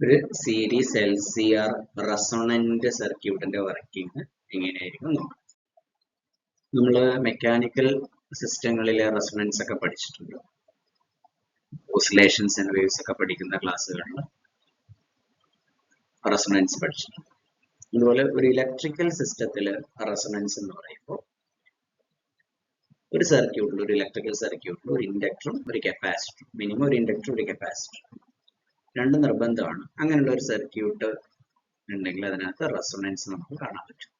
ഒരു series L C R resonant സർക്യൂട്ടിന്റെ working എങ്ങനെയായിരിക്കും നോക്കാം. നമ്മൾ മെക്കാനിക്കൽ സിസ്റ്റങ്ങളിലെ റെസൊണൻസ് ഒക്കെ പഠിച്ചിട്ടുണ്ട്. ഓസിലേഷൻസ് ആൻഡ് വേവ്സ് ഒക്കെ പഠിക്കുന്ന ക്ലാസ്സുകളിൽ റെസൊണൻസ് പഠിച്ചിട്ടുണ്ട്. അതുപോലെ ഒരു ഇലക്ട്രിക്കൽ സിസ്റ്റത്തിൽ റെസൊണൻസ് എന്ന് പറയുമ്പോൾ ഒരു സർക്യൂട്ടിൽ ഒരു ഇലക്ട്രിക്കൽ സർക്യൂട്ടിൽ ഒരു ഇൻഡക്ടറും ഒരു കപ്പാസിറ്ററും മിനിമം ഒരു ഇൻഡക്ടറും ഒരു കപ്പാസിറ്ററും രണ്ട് നിർബന്ധമാണ്. അങ്ങനെയുള്ള ഒരു സർക്യൂട്ട് ഉണ്ടെങ്കിൽ അതിനകത്ത് റെസൊണൻസ് നമുക്ക് കാണാൻ പറ്റും.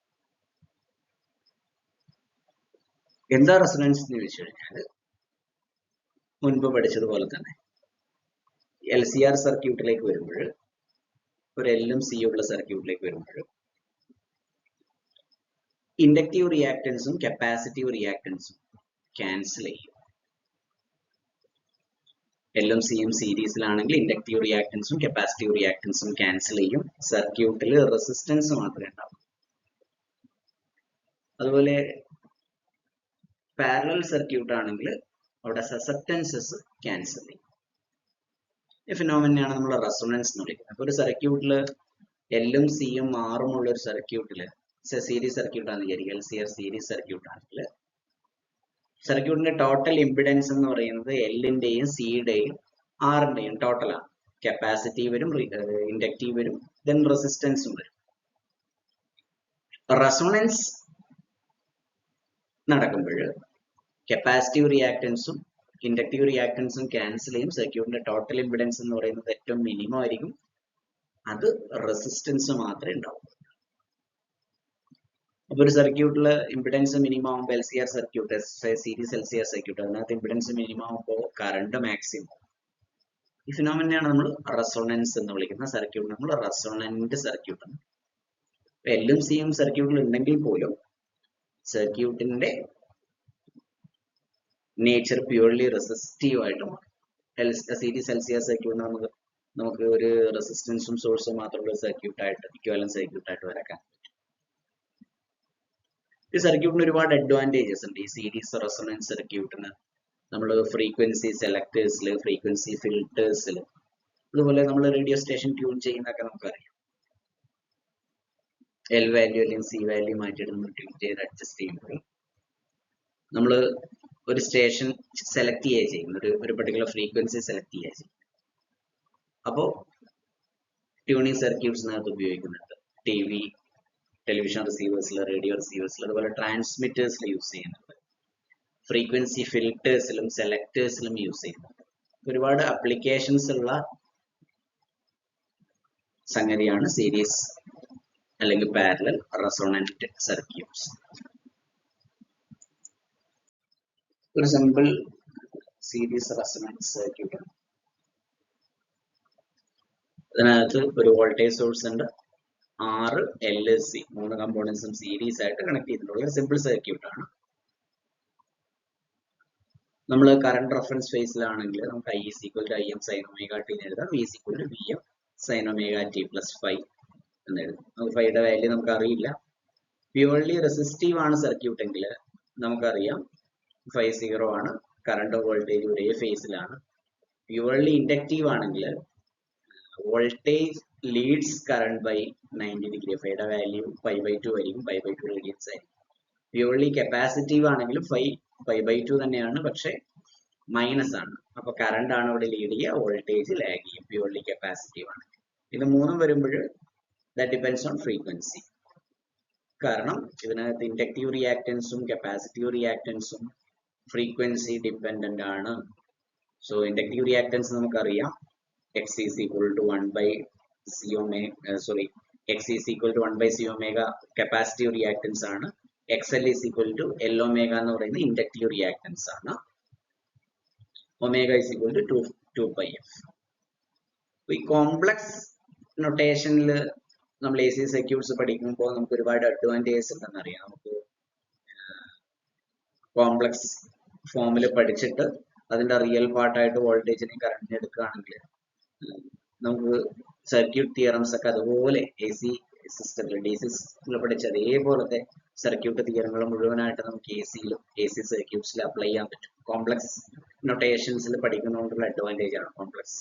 എന്താ റെസൊണൻസ് എന്ന് ചോദിച്ചു കഴിഞ്ഞാൽ മുൻപ് പഠിച്ചതുപോലെ തന്നെ എൽ സി ആർ സർക്യൂട്ടിലേക്ക് വരുമ്പോൾ ഒരു എല്ലും സി ഉള്ള സർക്യൂട്ടിലേക്ക് വരുമ്പോൾ ഇൻഡക്റ്റീവ് റിയാക്ടൻസും കപ്പാസിറ്റീവ് റിയാക്ടൻസും ക്യാൻസൽ ചെയ്യും. എല്ലും സിയും സീരീസിലാണെങ്കിൽ ഇൻഡക്റ്റീവ് റിയാക്ടൻസും കപ്പാസിറ്റീവ് റിയാക്ടൻസും ക്യാൻസൽ ചെയ്യും. സർക്യൂട്ടിൽ റെസിസ്റ്റൻസ് മാത്രമേ ഉണ്ടാവും അതുപോലെ പാരലൽ സർക്യൂട്ട് ആണെങ്കിൽ അവിടെ സസെപ്റ്റൻസസ് ക്യാൻസൽ ചെയ്യും. ഈ ഫിനോമിനെയാണ് നമ്മൾ റെസൊണൻസ് എന്ന് വിളിക്കുന്നത്. അപ്പോൾ ഒരു സർക്യൂട്ടിൽ എല്ലും സിയും ആറും ഉള്ള ഒരു സർക്യൂട്ടിൽ സീരീസ് സർക്യൂട്ട് ആണെന്ന് വിചാരിക്കുക. L C R series circuit ആണെങ്കിൽ സർക്യൂട്ടിന്റെ ടോട്ടൽ ഇമ്പിഡൻസ് എന്ന് പറയുന്നത് എല്ലിന്റെയും സിയുടെയും ആറിന്റെയും ടോട്ടലാണ് കപ്പാസിറ്റി വരും ഇൻഡക്റ്റീവ് വരും ദെൻ റെസിസ്റ്റൻസും വരും. റെസോണൻസ് നടക്കുമ്പോൾ കപ്പാസിറ്റീവ് റിയാക്ടൻസും ഇൻഡക്റ്റീവ് റിയാക്ടൻസും ക്യാൻസൽ ചെയ്യും. സർക്യൂട്ടിന്റെ ടോട്ടൽ ഇമ്പിഡൻസ് എന്ന് പറയുന്നത് ഏറ്റവും മിനിമം ആയിരിക്കും. അത് റെസിസ്റ്റൻസ് മാത്രമേ ഉണ്ടാവൂ. ഒരു സർക്യൂട്ടിൽ ഇമ്പിഡൻസ് മിനിമം ആകുമ്പോൾ L C R circuit series L C R circuit അതിനകത്ത് ഇമ്പിഡൻസ് മിനിമം ആകുമ്പോൾ കറണ്ട് മാക്സിമം ഈ ഫിനോമിനെയാണ് നമ്മൾ റെസൊണൻസ് എന്ന് വിളിക്കുന്ന സർക്യൂട്ട് നമ്മൾ റെസൊണന്റ് സർക്യൂട്ട് എല്ലും സിയും സർക്യൂട്ടിൽ ഉണ്ടെങ്കിൽ പോലും സർക്യൂട്ടിന്റെ നേച്ചർ പ്യൂർലി റെസിസ്റ്റീവ് ആയിട്ട് മാറും. Series L C R circuit നമുക്ക് നമുക്ക് ഒരു റെസിസ്റ്റൻസും സോഴ്സും മാത്രമുള്ള സർക്യൂട്ടായിട്ട് ഇക്വാലൻ സർക്യൂട്ട് ആയിട്ട് വരക്കാൻ ഈ സർക്യൂട്ടിന് ഒരുപാട് അഡ്വാന്റേജസ് ഉണ്ട്. ഈ സീരീസ് റെസൊണൻസ് സർക്യൂട്ടിന് നമ്മൾ ഫ്രീക്വൻസി സെലക്ടേഴ്സിൽ ഫ്രീക്വൻസി ഫിൽറ്റേഴ്സിൽ അതുപോലെ നമ്മൾ റേഡിയോ സ്റ്റേഷൻ ട്യൂൺ ചെയ്യുന്നതൊക്കെ നമുക്കറിയാം. എൽ വാല്യൂ അല്ലെങ്കിൽ സി വാല്യൂ മാറ്റിയിട്ട് നമ്മൾ ട്യൂൺ ചെയ്ത് അഡ്ജസ്റ്റ് ചെയ്യുമ്പോൾ നമ്മൾ ഒരു സ്റ്റേഷൻ സെലക്ട് ചെയ്യുക ചെയ്യും ഒരു ഒരു പെർട്ടിക്കുലർ ഫ്രീക്വൻസി സെലക്ട് ചെയ്യുക ചെയ്യും അപ്പോൾ ട്യൂണിങ് സർക്യൂട്ട്സിനകത്ത് ഉപയോഗിക്കുന്നുണ്ട് ടി വി ടെലിവിഷൻ റിസീവേഴ്സിൽ റേഡിയോ റിസീവേഴ്സിൽ അതുപോലെ ട്രാൻസ്മിറ്റേഴ്സിൽ യൂസ് ചെയ്യുന്നുണ്ട്. ഫ്രീക്വൻസി ഫിൽറ്റേഴ്സിലും സെലക്ടേഴ്സിലും യൂസ് ചെയ്യുന്നുണ്ട്. ഒരുപാട് അപ്ലിക്കേഷൻസ് ഉള്ള സംഗതിയാണ് സീരീസ് അല്ലെങ്കിൽ പാരലൽ റെസോണന്റ് സർക്യൂട്ട്സ് ഒരു സിമ്പിൾ സീരീസ് റെസോണന്റ് സർക്യൂട്ട് ഇതിനകത്ത് ഒരു വോൾട്ടേജ് സോഴ്സ് ഉണ്ട്. ആറ് എൽ എസ് സി മൂന്ന് കമ്പോണൻസും സീരീസ് ആയിട്ട് കണക്ട് ചെയ്തിട്ടുള്ള സിമ്പിൾ സർക്യൂട്ട് ആണ്. നമ്മൾ കറണ്ട് റെഫറൻസ് ഫേസിലാണെങ്കിൽ നമുക്ക് I is equal to I M sine എന്ന് എഴുതാം. V is equal to V M sine plus five എന്ന് എഴുതാം. നമുക്ക് ഫൈയുടെ വാല്യൂ നമുക്ക് അറിയില്ല പ്യുവർലി റെസിസ്റ്റീവ് ആണ് സർക്യൂട്ട് എങ്കിൽ നമുക്കറിയാം. ഫൈവ് സീറോ ആണ്. കറണ്ട് വോൾട്ടേജ് ഒരേ ഫേസിലാണ് പ്യുവർലി ഇൻഡക്റ്റീവ് ആണെങ്കിൽ voltage leads current by ninety degree ഫൈയുടെ വാല്യൂ ഫൈവ് ബൈ ടു ആയിരിക്കും ഫൈവ് ബൈ ടു റേഡിയൻസ് ആയിരിക്കും. പ്യൂർലി കപ്പാസിറ്റീവ് ആണെങ്കിലും ഫൈവ് ഫൈവ് ബൈ ടു തന്നെയാണ് പക്ഷെ മൈനസ് ആണ്. അപ്പൊ കറണ്ട് ആണ് ഇവിടെ ലീഡ് ചെയ്യുക വോൾട്ടേജ് ലാഗ് ചെയ്യും പ്യൂർലി കപ്പാസിറ്റീവ് ആണ്. ഇത് മൂന്നും വരുമ്പോൾ ദാറ്റ് ഡിപെൻഡ്സ് ഓൺ ഫ്രീക്വൻസി കാരണം ഇതിനകത്ത് ഇൻഡക്റ്റീവ് റിയാക്ടൻസും കപ്പാസിറ്റീവ് റിയാക്ടൻസും ഫ്രീക്വൻസി ഡിപ്പെൻഡന്റ് ആണ്. സോ ഇൻഡക്റ്റീവ് റിയാക്ടൻസ് നമുക്കറിയാം. X is equal to one by C omega sorry X is equal to one by C omega capacitive reactance ആണ്. X L is equal to L omega എന്ന് പറയുന്നത് inductive reactance ആണ്. Omega is equal to two two two pi F complex നൊട്ടേഷനിൽ നമ്മൾ A C circuits പഠിക്കുമ്പോൾ നമുക്ക് ഒരുപാട് advantages ഉണ്ടെന്ന് അറിയാം. നമുക്ക് കോംപ്ലക്സ് ഫോമിൽ പഠിച്ചിട്ട് അതിന്റെ റിയൽ പാർട്ടായിട്ട് വോൾട്ടേജിനെ കറണ്ടിനെ എടുക്കുകയാണെങ്കിൽ നമുക്ക് സർക്യൂട്ട് തിയറംസ് ഒക്കെ അതുപോലെ എ സി സിസ്റ്റത്തിൽ ഡി സി സിസ്റ്റത്തിൽ പഠിച്ച അതേപോലത്തെ സർക്യൂട്ട് തിയറങ്ങൾ മുഴുവനായിട്ട് നമുക്ക് എ സിയിലും എ സി സർക്യൂട്ട്സിൽ അപ്ലൈ ചെയ്യാൻ പറ്റും. കോംപ്ലക്സ് നൊട്ടേഷൻസിൽ പഠിക്കുന്നതുകൊണ്ടുള്ള അഡ്വാന്റേജ് ആണ് കോംപ്ലക്സ്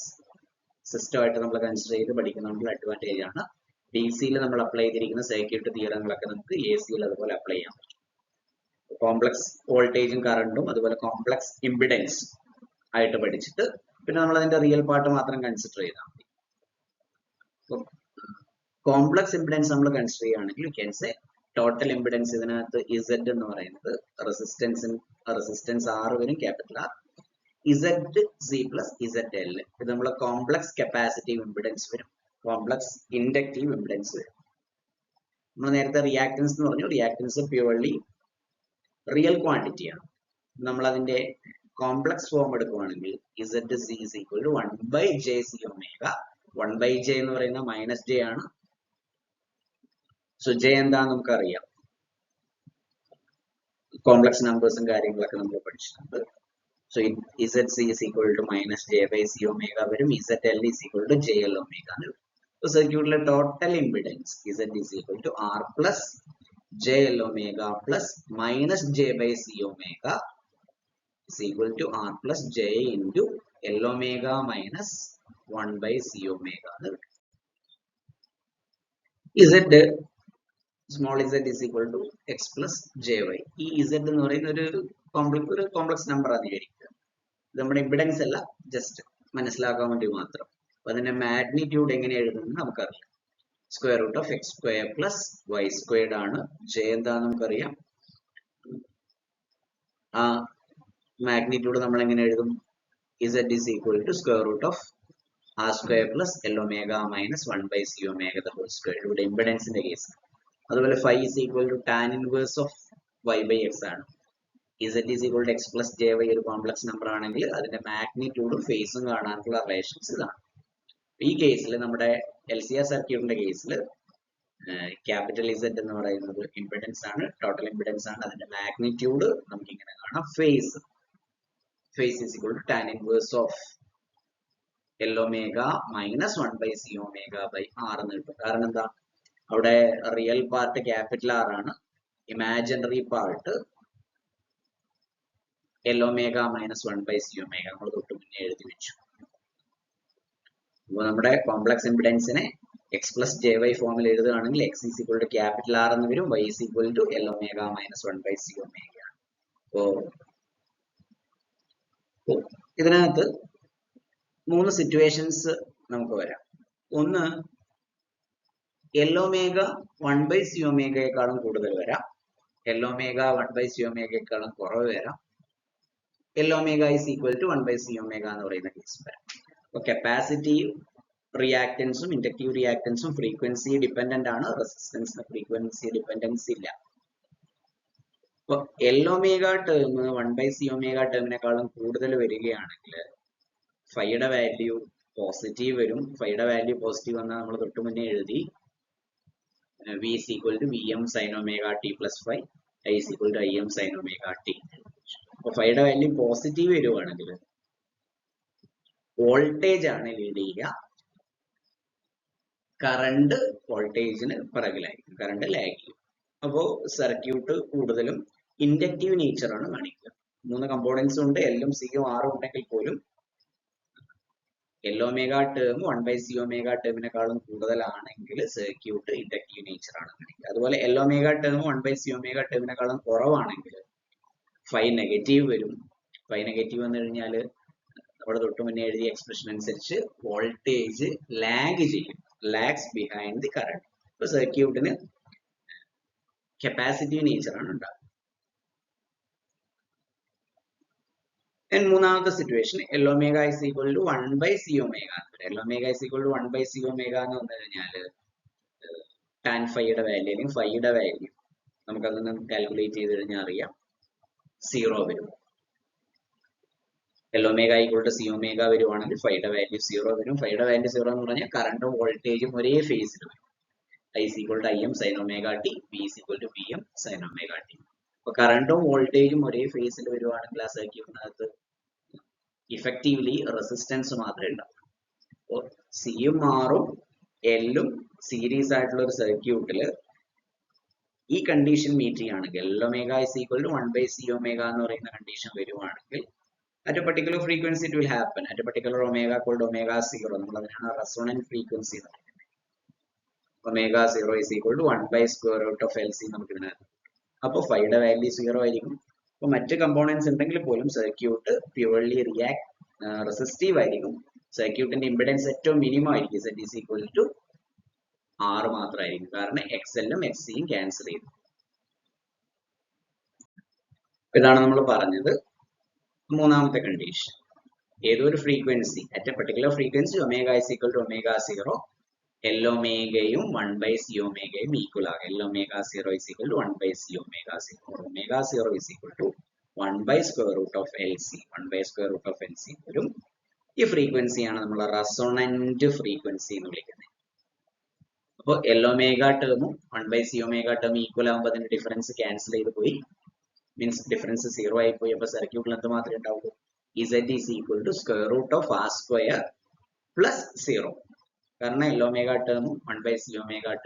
സിസ്റ്റമായിട്ട് നമ്മൾ കൺസിഡർ ചെയ്ത് പഠിക്കുന്നതുകൊണ്ടുള്ള അഡ്വാന്റേജ് ആണ്. ഡി സിയിൽ നമ്മൾ അപ്ലൈ ചെയ്തിരിക്കുന്ന സർക്യൂട്ട് തിയറങ്ങളൊക്കെ നമുക്ക് എ സിയിൽ അതുപോലെ അപ്ലൈ ചെയ്യാൻ പറ്റും. കോംപ്ലക്സ് വോൾട്ടേജും കറണ്ടും അതുപോലെ കോംപ്ലക്സ് ഇമ്പിഡൻസ് ആയിട്ട് പഠിച്ചിട്ട് പിന്നെ നമ്മൾ അതിന്റെ റിയൽ പാർട്ട് മാത്രം കൺസിഡർ ചെയ്താൽ കോംപ്ലക്സ് ഇമ്പിഡൻസ് നമ്മൾ കൺസിഡർ ചെയ്യുകയാണെങ്കിൽ ക്യാൻ സേ ടോട്ടൽ ഇമ്പിഡൻസ് ഇതിനകത്ത് ഇസഡ് എന്ന് പറയുന്നത് റെസിസ്റ്റൻസ് റെസിസ്റ്റൻസ് ആറ് വരും capital R Z C plus Z L ഇത് നമ്മൾ കോംപ്ലക്സ് കപ്പാസിറ്റീവ് ഇമ്പിഡൻസ് വരും. കോംപ്ലക്സ് ഇൻഡക്റ്റീവ് ഇമ്പിഡൻസ് വരും. നമ്മൾ നേരത്തെ റിയാക്ടൻസ് എന്ന് പറഞ്ഞു. റിയാക്ടൻസ് പ്യുവർലി റിയൽ ക്വാണ്ടിറ്റി ആണ്. നമ്മൾ അതിന്റെ കോംപ്ലക്സ് ഫോം എടുക്കുകയാണെങ്കിൽ Z C is equal to one by J C omega one by J എന്ന് പറയുന്ന മൈനസ് ജെ ആണ്. സോ ജെ എന്താന്ന് നമുക്കറിയാം. കോംപ്ലക്സ് നമ്പേഴ്സും കാര്യങ്ങളൊക്കെ നമ്മൾ പഠിച്ചിട്ടുണ്ട്. So Z C is equal to minus J by C omega വരും. Z L is equal to J L omega എന്ന് വരും. സർക്യൂട്ടിലെ total impedance Z is equal to R plus J L omega plus minus J by C omega is equal to r plus j into l omega minus 1 by c omega എന്ന് കിട്ടും. z small z is equal to x plus jy ഈ z എന്ന് പറയുന്ന ഒരു complex ഒരു complex number ആണ് വിചാരിക്കുക നമ്മുടെ ഇമ്പിഡൻസ് അല്ല ജസ്റ്റ് മനസ്സിലാക്കാൻ വേണ്ടി മാത്രം. അപ്പൊ അതിന്റെ മാഗ്നിറ്റ്യൂഡ് എങ്ങനെ എഴുതുന്നത് നമുക്കറിയാം. Square root of X square plus Y squared ആണ്. ജെ എന്താന്ന് നമുക്കറിയാം. ആ മാഗ്നിറ്റ്യൂഡ് നമ്മൾ എങ്ങനെ എഴുതും? Z is equal to square root of r square plus l omega minus 1 by c omega the whole square ഇവിടെ ഇമ്പിഡൻസിന്റെ കേസ് അതുപോലെ phi is equal to tan inverse of y by x ആണ്. Z is equal to x plus jy ഒരു complex number ആണെങ്കിൽ അതിന്റെ മാഗ്നിറ്റ്യൂഡും ഫേസും കാണാനുള്ള relations ഇതാണ്. ഈ കേസിൽ നമ്മുടെ എൽ സി ആർ സർക്യൂട്ടിന്റെ കേസിൽ ക്യാപിറ്റൽ ഇസഡ് എന്ന് പറയുന്നത് ഇമ്പിഡൻസ് ആണ് ടോട്ടൽ ഇമ്പിഡൻസ് ആണ്. അതിന്റെ മാഗ്നിറ്റ്യൂഡ് നമുക്ക് ഇങ്ങനെ കാണാം. Phase phase is equal to tan inverse of L omega minus 1 by C omega by R എന്ന് കിട്ടും. കാരണം എന്താ? അവിടെ റിയൽ പാർട്ട് ക്യാപിറ്റൽ ആർ ആണ്. Imaginary part L omega minus one by C omega നമ്മൾ തൊട്ട് മുന്നേ എഴുതി വെച്ചു. അപ്പോൾ നമ്മുടെ കോംപ്ലക്സ് ഇമ്പിഡൻസിനെ എക്സ് പ്ലസ് ജെ വൈ ഫോമിൽ എഴുതുകയാണെങ്കിൽ X is equal to capital R എന്ന് വരും Y is equal to L omega minus one by C omega അപ്പോൾ ഇതിനകത്ത് മൂന്ന് സിറ്റുവേഷൻസ് നമുക്ക് വരാം. ഒന്ന് എൽ വൺ ബൈ സി ഒമേഗയെക്കാളും കൂടുതൽ വരാം. എൽ വൺ ബൈ സി ഒമേഗയെക്കാളും കുറവ് വരാം. L omega is equal to one by C എന്ന് പറയുന്ന കേസ് വരാം. അപ്പോൾ കപ്പാസിറ്റീവ് റിയാക്ടൻസും ഇൻഡക്റ്റീവ് റിയാക്ടൻസും ഫ്രീക്വൻസി ഡിപ്പെൻഡന്റ് ആണ്. റെസിസ്റ്റൻസിന് ഫ്രീക്വൻസി ഡിപ്പെൻഡൻസ് ഇല്ല. അപ്പോൾ L term one by C ടേമിനെക്കാളും കൂടുതൽ വരികയാണെങ്കിൽ ഫൈയുടെ വാല്യൂ പോസിറ്റീവ് വരും. ഫൈയുടെ വാല്യൂ പോസിറ്റീവ് വന്നാൽ നമ്മൾ തൊട്ട് മുന്നേ എഴുതി V is equal to V M sine omega T plus five I is equal to I M sine omega T അപ്പൊ ഫൈയുടെ വാല്യൂ പോസിറ്റീവ് വരുവാണെങ്കിൽ വോൾട്ടേജ് ആണ് ലീഡ് ചെയ്യുക. കറണ്ട് വോൾട്ടേജിന് പിറകിലായിരിക്കും. കറണ്ട് ലാഗ് ചെയ്യും. അപ്പോൾ സർക്യൂട്ട് കൂടുതലും ഇൻഡക്റ്റീവ് നേച്ചറാണ് കാണിക്കുക. മൂന്ന് കമ്പോണൻസ് ഉണ്ട്. എല്ലും സിയും ആറും ഉണ്ടെങ്കിൽ പോലും L omega term one by C omega ടേമിനെക്കാളും കൂടുതലാണെങ്കിൽ സർക്യൂട്ട് ഇൻഡക്റ്റീവ് നേച്ചർ ആണ് കാണിക്കുക അതുപോലെ L omega term one by C omega ടേമിനെക്കാളും കുറവാണെങ്കിൽ ഫൈ നെഗറ്റീവ് വരും. ഫൈ നെഗറ്റീവ് വന്നു കഴിഞ്ഞാൽ നമ്മുടെ തൊട്ട് മുന്നേ എഴുതിയ എക്സ്പ്രഷൻ അനുസരിച്ച് വോൾട്ടേജ് ലാഗ് ചെയ്യും. ലാഗ്സ് ബിഹൈൻഡ് ദി കറണ്ട് ഇപ്പൊ സർക്യൂട്ടിന് കപ്പാസിറ്റീവ് നേച്ചർ ആണ് ഉണ്ടാകുക മൂന്നാമത്തെ situation L omega is equal to one by C omega L omega is equal to one by C omega എന്ന് വന്നു കഴിഞ്ഞാൽ ടാൻ ഫൈയുടെ വാല്യൂ അല്ലെങ്കിൽ ഫൈയുടെ വാല്യൂ നമുക്കതൊന്ന് കാൽക്കുലേറ്റ് ചെയ്ത് കഴിഞ്ഞാൽ അറിയാം. സീറോ വരും. L omega equal to C omega വരുവാണെങ്കിൽ ഫൈയുടെ വാല്യൂ സീറോ വരും. ഫൈയുടെ വാല്യൂ സീറോ എന്ന് പറഞ്ഞാൽ കറണ്ടും വോൾട്ടേജും ഒരേ ഫേസിൽ വരും. I is equal to I M sine omega T B is equal to V M sine omega T അപ്പൊ കറണ്ടും വോൾട്ടേജും ഒരേ ഫേസിൽ വരുവാണെങ്കിൽ ആ സർക്യൂട്ടിനകത്ത് ഇഫക്റ്റീവ്ലി റെസിസ്റ്റൻസ് മാത്രമേ ഉണ്ടാവും അപ്പോൾ സിയും ആറും എല്ലും സീരീസ് ആയിട്ടുള്ള ഒരു സർക്യൂട്ടിൽ ഈ കണ്ടീഷൻ മീറ്റ് ചെയ്യുകയാണെങ്കിൽ L omega is equal to one by C omega എന്ന് പറയുന്ന കണ്ടീഷൻ വരുവാണെങ്കിൽ at a particular frequency it will happen at a particular omega called omega zero നമ്മൾ അതിനാണ് resonant frequency omega zero is equal to one by square root of L C നമുക്ക് ഇതിനകത്ത് അപ്പോൾ ഫൈയുടെ value zero ആയിരിക്കും. അപ്പോൾ മറ്റ് കമ്പോണൻസ് ഉണ്ടെങ്കിൽ പോലും സർക്യൂട്ട് പ്യുവർലി റിയാക്ട് റെസിസ്റ്റീവ് ആയിരിക്കും. സർക്യൂട്ടിന്റെ ഇമ്പിഡൻസ് ഏറ്റവും മിനിമം ആയിരിക്കും. സെറ്റ് ഈസ് ഈക്വൽ ടു ആറ് മാത്രമായിരിക്കും. കാരണം എക്സ് എല്ലും എക്സ് സിയും ക്യാൻസൽ ചെയ്തു ഇതാണ് നമ്മൾ പറഞ്ഞത് മൂന്നാമത്തെ കണ്ടീഷൻ ഏതൊരു frequency at a particular frequency omega is equal to omega zero L ഒമേഗയും one by C ഒമേഗയും ഈക്വൽ ആകും omega zero is equal to one by C omega zero omega zero is equal to one by square root of L C one by square root of L C വരും ഈ ഫ്രീക്വൻസിയാണ് നമ്മൾ resonant frequency എന്ന് വിളിക്കുന്നത്. അപ്പോൾ L omega ടേമും one by C omega term equal ആകുമ്പോൾ അതിന്റെ difference cancel ചെയ്ത് പോയി. മീൻസ് ഡിഫറൻസ് സീറോ ആയി പോയി. അപ്പോൾ സർക്യൂട്ടിൽ എന്ത് മാത്രമേ ഉണ്ടാവുള്ളൂ? Z is equal to square root of R square plus zero കാരണം എൽ ടേമും വൺ ബൈ സി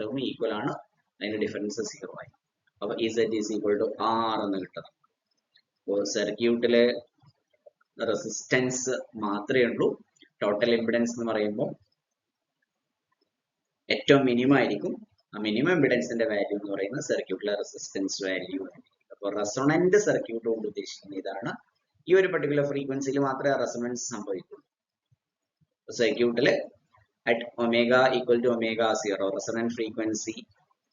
ടേമും ഈക്വൽ ആണ്. അതിന്റെ ഡിഫറൻസ് സീറോ ആയി. അപ്പോൾ Z is equal to R എന്ന് കിട്ടുന്നത് അപ്പോൾ സർക്യൂട്ടിലെ റെസിസ്റ്റൻസ് മാത്രമേ ഉള്ളൂ. ടോട്ടൽ ഇമ്പിഡൻസ് എന്ന് പറയുമ്പോൾ ഏറ്റവും മിനിമം ആയിരിക്കും. ആ മിനിമം ഇമ്പിഡൻസിന്റെ വാല്യൂ എന്ന് പറയുന്നത് സർക്യൂട്ടിലെ റെസിസ്റ്റൻസ് വാല്യൂ അപ്പോൾ റെസൊണന്റ് സർക്യൂട്ട് കൊണ്ട് ഉദ്ദേശിക്കുന്നത് ഇതാണ്. ഈ ഒരു പർട്ടിക്കുലർ ഫ്രീക്വൻസിയിൽ മാത്രമേ റെസൊണൻസ് സംഭവിക്കുള്ളൂ. സർക്യൂട്ടിൽ at omega equal to omega zero resonant frequency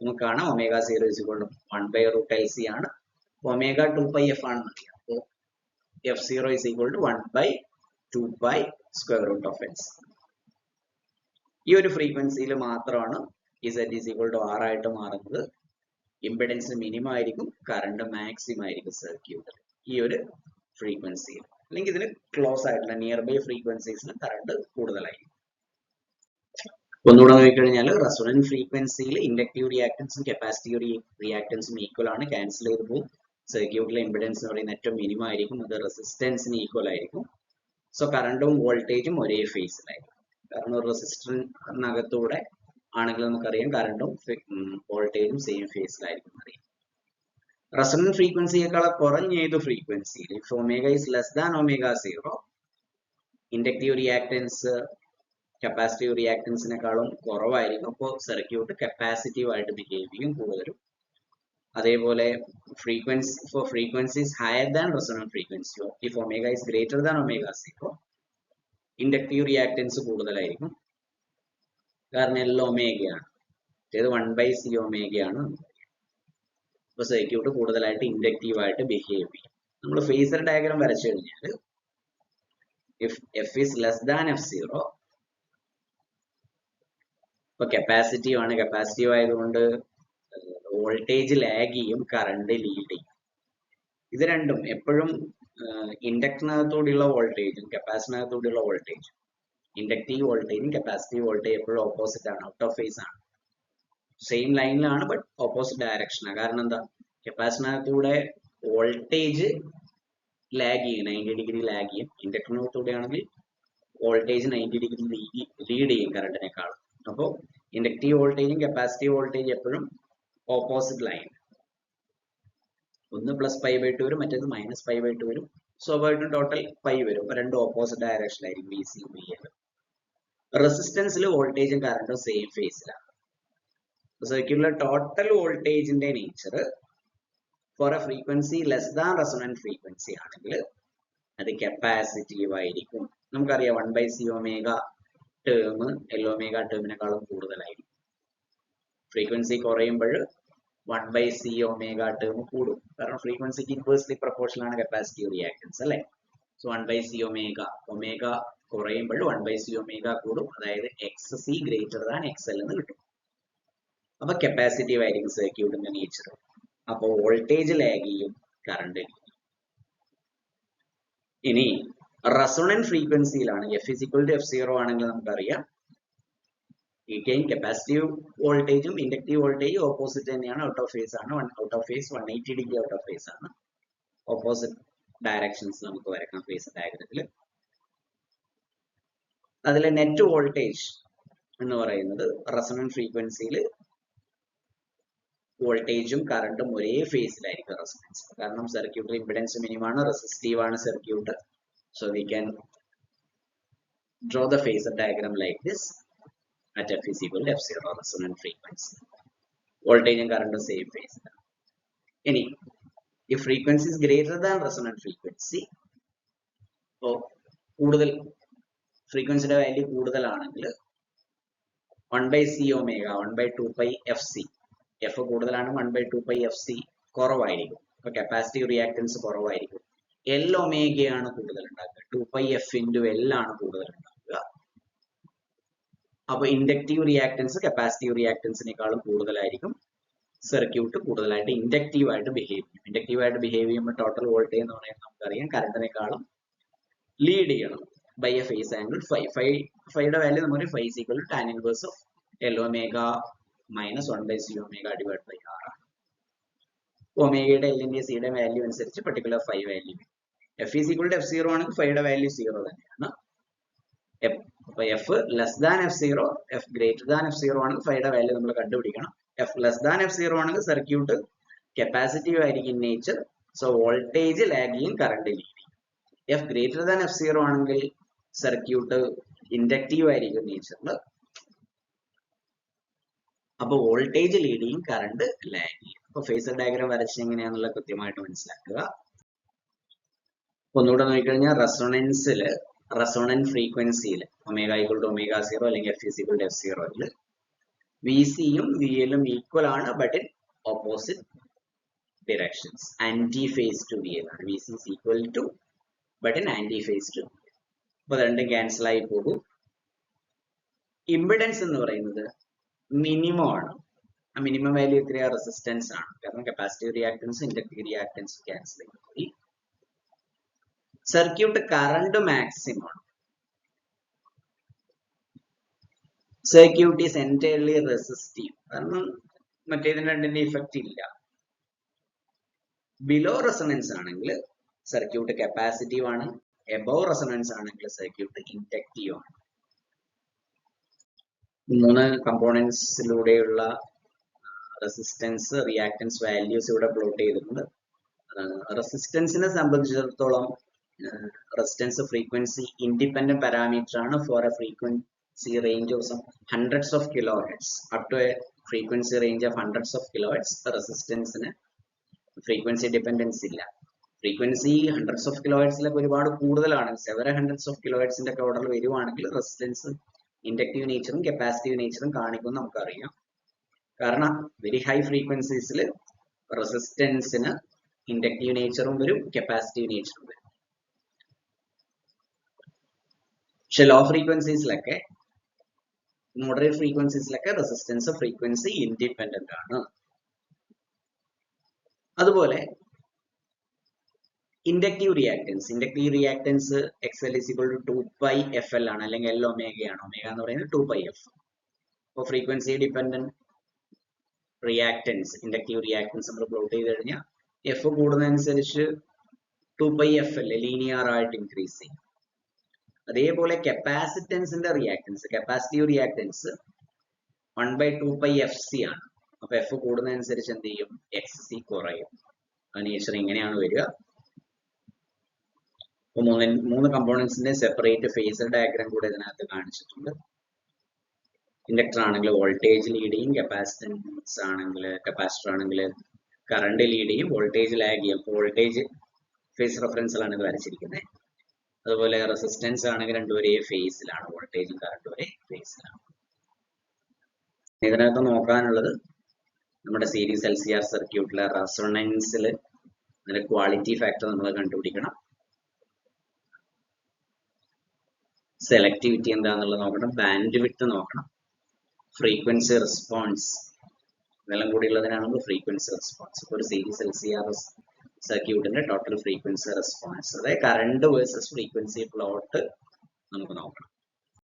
നമുക്ക് omega omega zero is equal to one by root L C ആണ്. ഒമേഗ ടു പൈ എഫ് ആണ് അപ്പോൾ F zero is equal to one by two by square root of C ഈ ഒരു ഫ്രീക്വൻസിയിൽ മാത്രമാണ് Z is equal to R ആയിട്ട് മാറുന്നത്. Impedance minimum ആയിരിക്കും കറണ്ട് മാക്സിമം ആയിരിക്കും സർക്യൂട്ടിൽ ഈ ഒരു ഫ്രീക്വൻസിയിൽ അല്ലെങ്കിൽ ഇതിന് ക്ലോസ് ആയിട്ടുള്ള നിയർ ബൈ ഫ്രീക്വൻസീസിന് കറണ്ട് കൂടുതലായിരിക്കും. ഒന്നുകൂടെ നോക്കിക്കഴിഞ്ഞാൽ റെസൊണന്റ് ഫ്രീക്വൻസിയിൽ ഇൻഡക്റ്റീവ് റിയാക്ടൻസും കപ്പാസിറ്റീവ് റിയാക്ടൻസും ഈക്വൽ ആണ്. ക്യാൻസൽ ചെയ്ത് പോകും സർക്യൂട്ടിലെ ഇമ്പിഡൻസ് എന്ന് പറയുന്ന ഏറ്റവും മിനിമം ആയിരിക്കും. അത് റെസിസ്റ്റൻസിന് ഈക്വൽ ആയിരിക്കും. സോ കറണ്ടും വോൾട്ടേജും ഒരേ ഫേസിലായിരിക്കും കാരണം ഒരു റെസിസ്റ്ററിനകത്തൂടെ ആണെങ്കിൽ നമുക്കറിയാം കറണ്ടും വോൾട്ടേജും സെയിം ഫേസിലായിരിക്കും അറിയാം. റെസണന്റ് ഫ്രീക്വൻസിയേക്കാൾ കുറഞ്ഞ ഏത് ഫ്രീക്വൻസിയിൽ if omega is less than omega zero inductive reactance capacitive റിയാക്ടൻസിനെക്കാളും കുറവായിരിക്കും. അപ്പോൾ സർക്യൂട്ട് കപ്പാസിറ്റീവ് ആയിട്ട് ബിഹേവ് ചെയ്യും കൂടുതലും. അതേപോലെ frequency for frequencies higher than resonant frequency if omega is greater than omega zero inductive reactance കൂടുതലായിരിക്കും. കാരണം എല്ലാം ഒമേഗയാണ് അതായത് വൺ ബൈ സി ഒമേഗയാണ് അപ്പോൾ സർക്യൂട്ട് കൂടുതലായിട്ട് ഇൻഡക്റ്റീവ് ആയിട്ട് ബിഹേവ് ചെയ്യും. നമ്മൾ ഫേസർ ഡയഗ്രാം വരച്ചു കഴിഞ്ഞാൽ if F is less than F zero ഇപ്പൊ കപ്പാസിറ്റീവ് ആണ്. കപ്പാസിറ്റീവ് ആയതുകൊണ്ട് വോൾട്ടേജ് ലാഗ് ചെയ്യും കറണ്ട് ലീഡ് ചെയ്യും. ഇത് രണ്ടും എപ്പോഴും ഇൻഡക്ടറിനകത്തൂടെയുള്ള വോൾട്ടേജും കപ്പാസിറ്റിനകത്തൂടെയുള്ള വോൾട്ടേജും. ഇൻഡക്റ്റീവ് വോൾട്ടേജും കപ്പാസിറ്റീവ് വോൾട്ടേജ് എപ്പോഴും ഓപ്പോസിറ്റ് ആണ്. ഔട്ട് ഓഫ് ഫേസ് ആണ്. സെയിം ലൈനിലാണ് ബട്ട് ഓപ്പോസിറ്റ് ഡയറക്ഷനാണ് കാരണം എന്താ? കപ്പാസിറ്റിനകത്തൂടെ വോൾട്ടേജ് ലാഗ് ചെയ്യും നയന്റി ഡിഗ്രി ലാഗ് ചെയ്യും. ഇൻഡക്ടറിനകത്തൂടെ ആണെങ്കിൽ വോൾട്ടേജ് നയന്റി ഡിഗ്രി ലീഡ് ചെയ്യും കറണ്ടിനേക്കാളും അപ്പോൾ ഇൻഡക്റ്റീവ് വോൾട്ടേജും കപ്പാസിറ്റീവ് വോൾട്ടേജ് എപ്പോഴും ഓപ്പോസിറ്റ് ലൈൻ ഒന്ന് പ്ലസ് ഫൈവ് ബൈ ടു വരും മറ്റേത് മൈനസ് ഫൈവ് ബൈ ടു വരും. സ്വാഭാവികമായിട്ടും ടോട്ടൽ ഫൈവ് വരും. രണ്ടും ഓപ്പോസിറ്റ് ഡയറക്ഷനിലായിരിക്കും ബി സി ബി എൽ റെസിസ്റ്റൻസിൽ വോൾട്ടേജും കറണ്ടും സെയിം ഫേസിലാണ് സർക്യൂട്ടിലെ ടോട്ടൽ വോൾട്ടേജിന്റെ nature for a frequency less than resonant frequency ആണെങ്കിൽ അത് കപ്പാസിറ്റീവ് ആയിരിക്കും. നമുക്കറിയാം one by C omega term L omega ടേമിനേക്കാളും കൂടുതലായിരിക്കും ഫ്രീക്വൻസി കുറയുമ്പോൾ one by C omega term കൂടും. കാരണം ഫ്രീക്വൻസിക്ക് ഇൻവേഴ്സ്ലി പ്രപ്പോർഷണൽ ആണ് കപ്പാസിറ്റീവ് റിയാക്ടൻസ് അല്ലേ? So one by C omega omega കുറയുമ്പോൾ വൺ ബൈ സി ഒമേഗ കൂടും. അതായത് X C greater than X L എന്ന് കിട്ടും. അപ്പൊ കപ്പാസിറ്റീവ് ആയിരിക്കും സർക്യൂട്ടിന്റെ നേച്ചർ അപ്പൊ വോൾട്ടേജ് ലാഗ് ചെയ്യും കറണ്ട് ഇനി resonant ഫ്രീക്വൻസിയിലാണ്. F is equal to F zero ആണെങ്കിൽ നമുക്കറിയാം. ഈറ്റൈൻ കപ്പാസിറ്റീവ് വോൾട്ടേജും ഇൻഡക്റ്റീവ് വോൾട്ടേജും ഓപ്പോസിറ്റ് തന്നെയാണ്. ഔട്ട് ഓഫ് ഫേസ് ആണ്. Out of phase one eighty degree out of phase ആണ്. ഓപ്പോസിറ്റ് ഡയറക്ഷൻസ് നമുക്ക് വരക്കാം ഫേസ് ഡയഗ്രത്തിൽ അതിലെ നെറ്റ് വോൾട്ടേജ് എന്ന് പറയുന്നത് റെസണൻ ഫ്രീക്വൻസിയിൽ വോൾട്ടേജും കറണ്ടും ഒരേ ഫേസിലായിരിക്കും റെസണൻസ് കാരണം സർക്യൂട്ടിൽ ഇമ്പിഡൻസ് മിനിമമാണ് റെസിസ്റ്റീവ് ആണ് circuit So we can draw the phasor diagram like this at f is equal to f0 resonant frequency. Voltage and current are same phase. Any, if frequency is greater than resonant frequency so കൂടുതൽ ഫ്രീക്വൻസിയുടെ value കൂടുതലാണെങ്കിൽ one by C omega one by two pi F C F കൂടുതലാണ് one by two pi F C കുറവായിരിക്കും അപ്പൊ capacitive reactance കുറവായിരിക്കും L ഒമേഗയാണ് കൂടുതൽ ഉണ്ടാക്കുക two pi F into L ആണ് കൂടുതൽ ഉണ്ടാക്കുക അപ്പൊ ഇൻഡക്റ്റീവ് റിയാക്ടൻസ് കപ്പാസിറ്റീവ് റിയാക്ടൻസിനേക്കാളും കൂടുതലായിരിക്കും സർക്യൂട്ട് കൂടുതലായിട്ട് ഇൻഡക്റ്റീവ് ആയിട്ട് ബിഹേവ് ചെയ്യും. ഇൻഡക്റ്റീവ് ആയിട്ട് ബിഹേവ് ചെയ്യുമ്പോൾ ടോട്ടൽ വോൾട്ടേജ് എന്ന് പറയുന്നത് നമുക്കറിയാം. കറണ്ടിനേക്കാളും ലീഡ് ചെയ്യണം by a phase angle five five ഫൈയുടെ വാല്യൂ നമുക്ക് five equal tan inverse of L omega minus one by C omega divide by R ആണ്. ഒമേഗയുടെ എല്ലിന്റെ സിയുടെ വാല്യൂ അനുസരിച്ച് particular five value F is equal to F zero ആണെങ്കിൽ ഫൈയുടെ value zero തന്നെയാണ്. അപ്പൊ F less than F zero F greater than F zero ആണെങ്കിൽ ഫൈയുടെ വാല്യൂ നമ്മൾ കണ്ടുപിടിക്കണം. F less than F zero ആണെങ്കിൽ സർക്യൂട്ട് കപ്പാസിറ്റീവ് ആയിരിക്കും നേച്ചർ സോ വോൾട്ടേജ് ലാഗ് ചെയ്യും കറണ്ട് ലീഡ് ചെയ്യും F greater than F zero ആണെങ്കിൽ സർക്യൂട്ട് ഇൻഡക്റ്റീവ് ആയിരിക്കും നേച്ചറിൽ അപ്പൊ വോൾട്ടേജ് ലീഡ് ചെയ്യും കറണ്ട് ലാഗ് ചെയ്യും അപ്പൊ ഫേസർ ഡയഗ്രാം വരച്ചത് എങ്ങനെയാണെന്നുള്ള കൃത്യമായിട്ട് മനസ്സിലാക്കുക. ഒന്നുകൂടെ നോക്കിക്കഴിഞ്ഞാൽ റെസൊണൻസിൽ റെസൊണന്റ് ഫ്രീക്വൻസിയിൽ ഒമേഗ ടു ഒമേഗ സീറോ അല്ലെങ്കിൽ എഫ് ഈസ് ടു എഫ് സീറോയിൽ വി സിയും വി എല്ലും ഈക്വൽ ആണ് but in opposite directions anti phase to V L ആണ് V C equal to but in anti phase to അപ്പൊ രണ്ടും ക്യാൻസൽ ആയി പോകും. ഇമ്പിഡൻസ് എന്ന് പറയുന്നത് മിനിമം ആണ്. മിനിമം വാല്യൂ എത്രയാ റെസിസ്റ്റൻസ് ആണ്. കാരണം capacitive reactance inductive reactance cancel ചെയ്ത് സർക്യൂട്ട് കറണ്ട് മാക്സിമം ആണ് സർക്യൂട്ട് ഈസ് എന്റയർലി റെസിസ്റ്റീവ് കാരണം മറ്റേതിന് രണ്ടിന്റെ ഇഫക്റ്റ് ഇല്ല. ബിലോ റെസണൻസ് ആണെങ്കിൽ സർക്യൂട്ട് കപ്പാസിറ്റീവ് ആണ്. എബോവ് റെസണൻസ് ആണെങ്കിൽ സർക്യൂട്ട് ഇൻഡക്റ്റീവ് ആണ്. മൂന്ന് കമ്പോണൻസിലൂടെയുള്ള റെസിസ്റ്റൻസ് റിയാക്ടൻസ് വാല്യൂസ് ഇവിടെ പ്ലോട്ട് ചെയ്തിട്ടുണ്ട്. റെസിസ്റ്റൻസിനെ സംബന്ധിച്ചിടത്തോളം റെസിസ്റ്റൻസ് ഫ്രീക്വൻസി ഇൻഡിപെൻഡന്റ് പാരാമീറ്റർ ആണ് for a frequency range of some hundreds of kilo hertz up to a frequency range of hundreds of kilo hertz റെസിസ്റ്റൻസിന് frequency dependence ഇല്ല. Frequency hundreds of kilo ഹെഡ്സിലൊക്കെ ഒരുപാട് കൂടുതലാണ്. Several hundreds of kilo ഹെഡ്സിന്റെ ഒക്കെ ഓർഡറിൽ വരുവാണെങ്കിൽ resistance inductive നേച്ചറും capacitive നേച്ചറും കാണിക്കും നമുക്കറിയാം. കാരണം വെരി ഹൈ ഫ്രീക്വൻസീസിൽ റെസിസ്റ്റൻസിന് ഇൻഡക്റ്റീവ് നേച്ചറും വരും കപ്പാസിറ്റീവ് നേച്ചറും വരും. പക്ഷെ ലോ ഫ്രീക്വൻസീസിലൊക്കെ മോഡറേറ്റ് ഫ്രീക്വൻസീസിലൊക്കെ റെസിസ്റ്റൻസ് ഫ്രീക്വൻസി ഇൻഡിപെൻഡന്റ് ആണ്. അതുപോലെ inductive reactance inductive reactance X L is equal to two pi F L ആണ് അല്ലെങ്കിൽ എൽ ഒമേഗയാണ് ഒമേഗ എന്ന് പറയുന്നത് ടു പൈ എഫ് അപ്പോൾ frequency dependent reactance inductive reactance നമ്മൾ പ്ലോട്ട് ചെയ്ത് കഴിഞ്ഞാൽ F കൂടുന്നതനുസരിച്ച് two pi F L linear ആയിട്ട് ഇൻക്രീസ് ചെയ്യും. അതേപോലെ കപ്പാസിറ്റൻസിന്റെ reactance capacitive reactance one by two pi F C ആണ്. അപ്പൊ എഫ് കൂടുന്നതനുസരിച്ച് എന്ത് ചെയ്യും? എക്സ് സി കുറയും നേച്ചർ ഇങ്ങനെയാണ് വരിക. അപ്പൊ മൂന്ന് മൂന്ന് കമ്പോണൻസിന്റെ സെപ്പറേറ്റ് ഫേസർ ഡയഗ്രാം കൂടെ ഇതിനകത്ത് കാണിച്ചിട്ടുണ്ട്. ഇൻഡക്ടർ ആണെങ്കിൽ വോൾട്ടേജ് ലീഡ് ചെയ്യും കപ്പാസിറ്റൻസ് ആണെങ്കിൽ കപ്പാസിറ്റർ ആണെങ്കിൽ കറണ്ട് ലീഡ് ചെയ്യും വോൾട്ടേജ് ലാഗ് ചെയ്യും. അപ്പോൾ വോൾട്ടേജ് ഫേസ് റെഫറൻസിലാണ് ഇത് വരച്ചിരിക്കുന്നത് അതുപോലെ റെസിസ്റ്റൻസ് ആണെങ്കിൽ രണ്ടും ഒരേ ഫേസിലാണ് വോൾട്ടേജും കറണ്ടും ഒരേ ഫേസിലാണ് ഇതിനകത്ത് നോക്കാനുള്ളത് നമ്മുടെ സീരീസ് എൽ സി ആർ സർക്യൂട്ടിലെ റെസൊണൻസിൽ അതിന്റെ ക്വാളിറ്റി ഫാക്ടർ നമ്മൾ കണ്ടുപിടിക്കണം. സെലക്ടിവിറ്റി എന്താണെന്നുള്ളത് നോക്കണം ബാൻഡ് വിട്ട് നോക്കണം. ഫ്രീക്വൻസി റെസ്പോൺസ് ഇതെല്ലാം കൂടി ഉള്ളതിനാണ് ഫ്രീക്വൻസി റെസ്പോൺസ് ഇപ്പോൾ ഒരു series L C R S സർക്യൂട്ടിന്റെ ടോട്ടൽ ഫ്രീക്വൻസി റെസ്പോൺസ് അതായത് കറണ്ട് വേഴ്സസ് ഫ്രീക്വൻസി പ്ലോട്ട് നമുക്ക് നോക്കണം